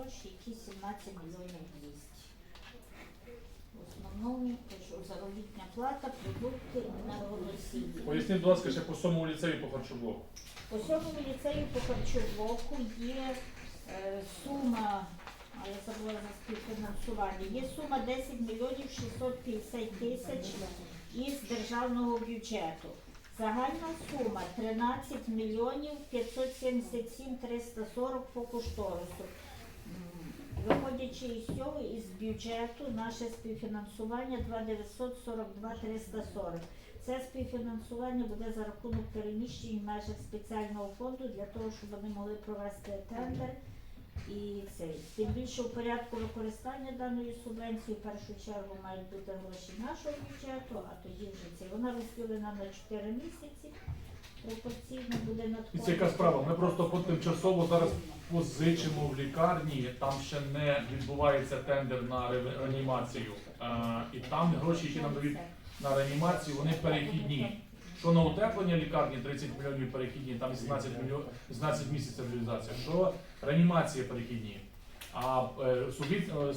гроші, які 17 мільйонів 200. В основному кажу, заробітна плата, продукти, енергоносії. Поясніть, будь ласка, ще по сьомому ліцею по харчоблоку. По сьомому ліцею по харчоблоку є е, сума, а я забула за співфінансування, є сума 10 мільйонів 650 тисяч із державного бюджету. Загальна сума 13 мільйонів 577 340 по кошторису. Виходячи із цього, із бюджету, наше співфінансування 2 942 340. Це співфінансування буде за рахунок переміщень в межах спеціального фонду для того, щоб вони могли провести тендер. І це тим більше в порядку використання даної субвенції в першу чергу мають бути гроші нашого бюджету, а тоді вже це вона розділена на 4 місяці. Пропорційно буде І це яка справа? Ми просто по- тимчасово зараз позичимо в лікарні, там ще не відбувається тендер на реанімацію. Е, і там гроші, які нам дають на реанімацію, вони перехідні. Що на утеплення лікарні 30 мільйонів перехідні, там 17 мільйон, 17 місяців реалізація. Що реанімація перехідні. А е, субвід- е,